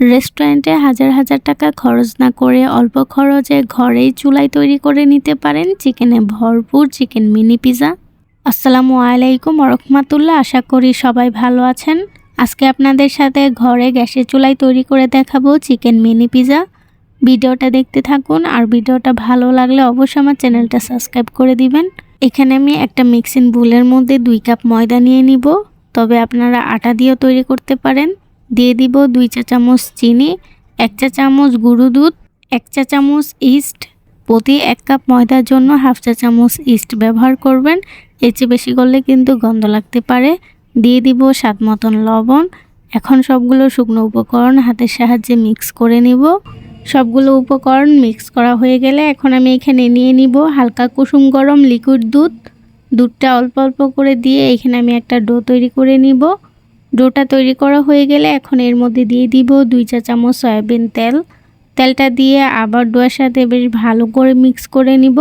রেস্টুরেন্টে হাজার হাজার টাকা খরচ না করে অল্প খরচে ঘরেই চুলাই তৈরি করে নিতে পারেন চিকেনে ভরপুর চিকেন মিনি পিজা। আসসালামু আলাইকুম রহমাতুল্লাহ, আশা করি সবাই ভালো আছেন। আজকে আপনাদের সাথে ঘরে গ্যাসের চুলায় তৈরি করে দেখাবো চিকেন মিনি পিজা। ভিডিওটা দেখতে থাকুন আর ভিডিওটা ভালো লাগলে অবশ্যই আমার চ্যানেলটা সাবস্ক্রাইব করে দিবেন। এখানে আমি একটা মিক্সিং বুলের মধ্যে দুই কাপ ময়দা নিয়ে নিব, তবে আপনারা আটা দিয়েও তৈরি করতে পারেন। দিয়ে দিব দুই চা চামচ চিনি, এক চা চামচ গুঁড়ো দুধ, এক চা চামচ ইস্ট। প্রতি এক কাপ ময়দার জন্য হাফ চা চামচ ইস্ট ব্যবহার করবেন। এর চেয়ে বেশি করলে কিন্তু গন্ধ লাগতে পারে। দিয়ে দিব স্বাদ মতন লবণ। এখন সবগুলো শুকনো উপকরণ হাতের সাহায্যে মিক্স করে নিব। সবগুলো উপকরণ মিক্স করা হয়ে গেলে এখন আমি এখানে নিয়ে নিব হালকা কুসুম গরম লিকুইড দুধ। দুধটা অল্প অল্প করে দিয়ে এখানে আমি একটা ডো তৈরি করে নিব। ডোটা তৈরি করা হয়ে গেলে এখন এর মধ্যে দিয়ে দিব দুই চা চামচ সয়াবিন তেল। তেলটা দিয়ে আবার ডোয়ার সাথে বেশ ভালো করে মিক্স করে নিব।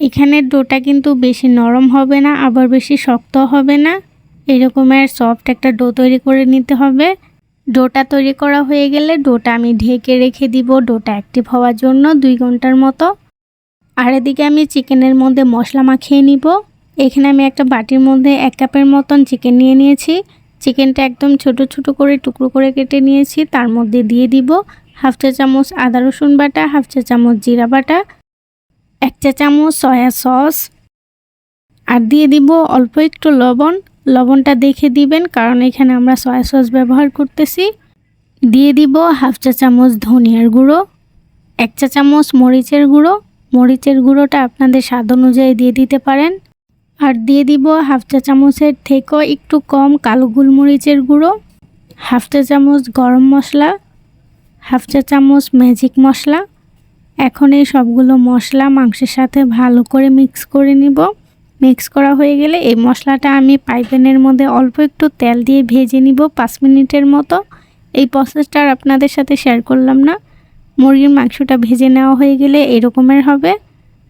এখানে ডোটা কিন্তু বেশি নরম হবে না, আবার বেশি শক্ত হবে না। এরকমের সফট একটা ডো তৈরি করে নিতে হবে। ডোটা তৈরি করা হয়ে গেলে ডোটা আমি ঢেকে রেখে দিব। ডোটা অ্যাক্টিভ হওয়ার জন্য দুই ঘণ্টার মতো। আর এদিকে আমি চিকেনের মধ্যে মশলা মাখিয়ে নিব। এখানে আমি একটা বাটির মধ্যে এক কাপের মতন চিকেন নিয়ে নিয়েছি। চিকেনটা একদম ছোট ছোট করে টুকরো করে কেটে নিয়েছি। তার মধ্যে দিয়ে দিব হাফ চা চামচ আদা রসুন বাটা, হাফ চা চামচ জিরা বাটা, এক চা চামচ সয়া সস আর দিয়ে দিব অল্প একটু লবণ। লবণটা দেখে দিবেন কারণ এখানে আমরা সয়া সস ব্যবহার করতেছি। দিয়ে দিব হাফ চা চামচ ধনিয়ার গুঁড়ো, এক চা চামচ মরিচের গুঁড়ো। মরিচের গুঁড়োটা আপনাদের স্বাদ অনুযায়ী দিয়ে দিতে পারেন। আর দিয়ে দিব হাফ চা চামচের থেকেও একটু কম কালো গোলমরিচের গুঁড়ো, হাফ চা চামচ গরম মশলা, হাফ চা চামচ ম্যাজিক মশলা। এখন এই সবগুলো মশলা মাংসের সাথে ভালো করে মিক্স করে নিব। মিক্স করা হয়ে গেলে এই মশলাটা আমি পাইপেনের মধ্যে অল্প একটু তেল দিয়ে ভেজে নিব পাঁচ মিনিটের মতো। এই প্রসেসটা আর আপনাদের সাথে শেয়ার করলাম না। মুরগির মাংসটা ভেজে নেওয়া হয়ে গেলে এরকমের হবে।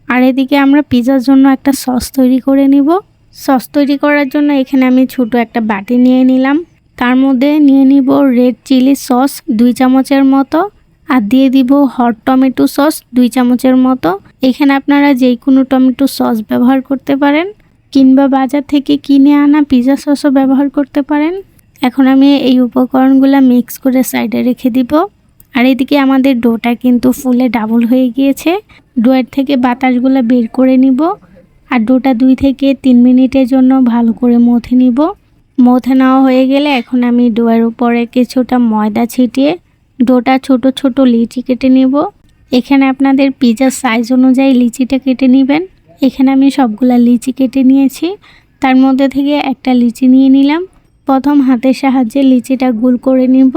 আর এদিকে আমরা পিজার জন্য একটা সস তৈরি করে নিব। সস তৈরি করার জন্য এখানে আমি ছোট একটা বাটি নিয়ে নিলাম। তার মধ্যে নিয়ে নিব রেড চিলি সস দুই চামচের মতো আর দিয়ে দিব হট টমেটো সস দুই চামচের মতো। এখানে আপনারা যে কোনো টমেটো সস ব্যবহার করতে পারেন কিংবা বাজার থেকে কিনে আনা পিজা সসও ব্যবহার করতে পারেন। এখন আমি এই উপকরণগুলো মিক্স করে সাইডে রেখে দিব। আর এদিকে আমাদের ডোটা কিন্তু ফুলে ডাবল হয়ে গিয়েছে। ডোয়ের থেকে বাতাসগুলো বের করে নিব আর ডোটা দুই থেকে তিন মিনিটের জন্য ভালো করে মথে নিব। মথে নেওয়া হয়ে গেলে এখন আমি ডোয়ের উপরে কিছুটা ময়দা ছিটিয়ে ডোটা ছোট ছোট লিচি কেটে নেব। এখানে আপনাদের পিজার সাইজ অনুযায়ী লিচিটা কেটে নেবেন। এখানে আমি সবগুলা লিচি কেটে নিয়েছি। তার মধ্যে থেকে একটা লিচি নিয়ে নিলাম। প্রথম হাতের সাহায্যে লিচিটা গুল করে নিব।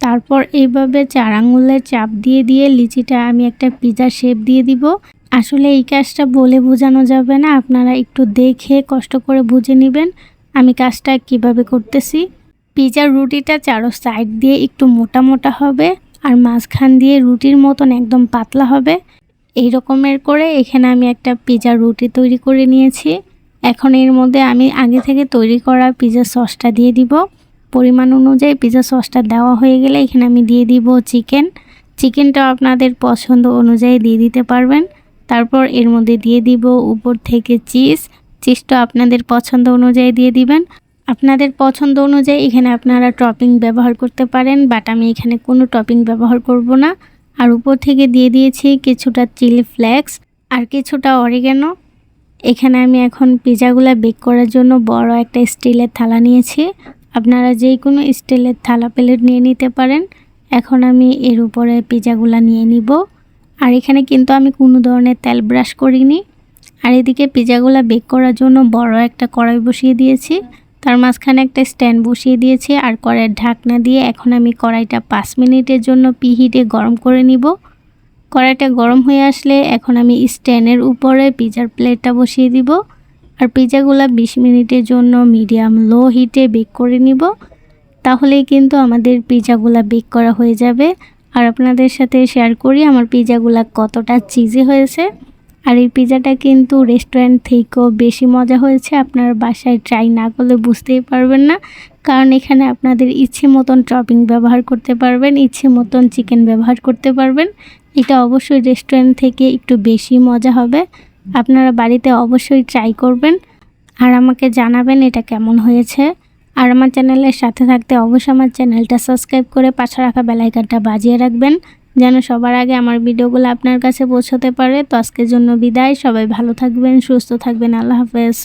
তারপর এইভাবে চার আঙুলের চাপ দিয়ে দিয়ে লিচিটা আমি একটা পিজার শেপ দিয়ে দিব। আসলে এই কাজটা বলে বোঝানো যাবে না, আপনারা একটু দেখে কষ্ট করে বুঝে নেবেন আমি কাজটা কীভাবে করতেছি। পিজার রুটিটা চারো সাইড দিয়ে একটু মোটা মোটা হবে আর মাঝখান দিয়ে রুটির মতন একদম পাতলা হবে। এই রকমের করে এখানে আমি একটা পিজার রুটি তৈরি করে নিয়েছি। এখন এর মধ্যে আমি আগে থেকে তৈরি করা পিজার সসটা দিয়ে দিব। পরিমাণ অনুযায়ী পিজা সসটা দেওয়া হয়ে গেলে এখানে আমি দিয়ে দিব চিকেন চিকেনটা আপনাদের পছন্দ অনুযায়ী দিয়ে দিতে পারবেন। তারপর এর মধ্যে দিয়ে দিব উপর থেকে চিজ চিজটা আপনাদের পছন্দ অনুযায়ী দিয়ে দিবেন। আপনাদের পছন্দ অনুযায়ী এখানে আপনারা টপিং ব্যবহার করতে পারেন বাট আমি এখানে কোনো টপিং ব্যবহার করব না। আর উপর থেকে দিয়ে দিয়েছি কিছুটা চিলি ফ্লেক্স আর কিছুটা অরিগেনো এখানে আমি এখন পিজাগুলো বেক করার জন্য বড় একটা স্টিলের থালা নিয়েছি। আপনারা যেই কোনো স্টিলের থালা প্লেট নিয়ে নিতে পারেন। এখন আমি এর উপরে পিজাগুলা নিয়ে নিব। আর এখানে কিন্তু আমি কোনো ধরনের তেল ব্রাশ করিনি। আর এদিকে পিজাগুলা বেক করার জন্য বড় একটা কড়াই বসিয়ে দিয়েছি। তার মাঝখানে একটা স্ট্যান্ড বসিয়ে দিয়েছি আর কড়াইয়ের ঢাকনা দিয়ে এখন আমি কড়াইটা পাঁচ মিনিটের জন্য পিহিটে গরম করে নিব। কড়াইটা গরম হয়ে আসলে এখন আমি স্ট্যান্ডের উপরে পিজার প্লেটটা বসিয়ে দিব। আর পিজাগুলো বিশ মিনিটের জন্য মিডিয়াম লো হিটে বেক করে নিব। তাহলেই কিন্তু আমাদের পিজাগুলো বেক করা হয়ে যাবে। আর আপনাদের সাথে শেয়ার করি আমার পিজাগুলো কতটা চিজি হয়েছে। আর এই পিজাটা কিন্তু রেস্টুরেন্ট থেকেও বেশি মজা হয়েছে। আপনার বাসায় ট্রাই না করলে বুঝতেই পারবেন না। কারণ এখানে আপনাদের ইচ্ছে মতন টপিং ব্যবহার করতে পারবেন, ইচ্ছে মতন চিকেন ব্যবহার করতে পারবেন। এটা অবশ্যই রেস্টুরেন্ট থেকে একটু বেশি মজা হবে। আপনারা বাড়িতে অবশ্যই ট্রাই করবেন আর আমাকে জানাবেন এটা কেমন হয়েছে। আর আমার চ্যানেলের সাথে থাকতে অবশ্যই আমার চ্যানেলটা সাবস্ক্রাইব করে পাশে রাখা বেলাইকানটা বাজিয়ে রাখবেন, যেন সবার আগে আমার ভিডিওগুলো আপনার কাছে পৌঁছতে পারে। তো আজকের জন্য বিদায়, সবাই ভালো থাকবেন, সুস্থ থাকবেন, আল্লাহ হাফেজ।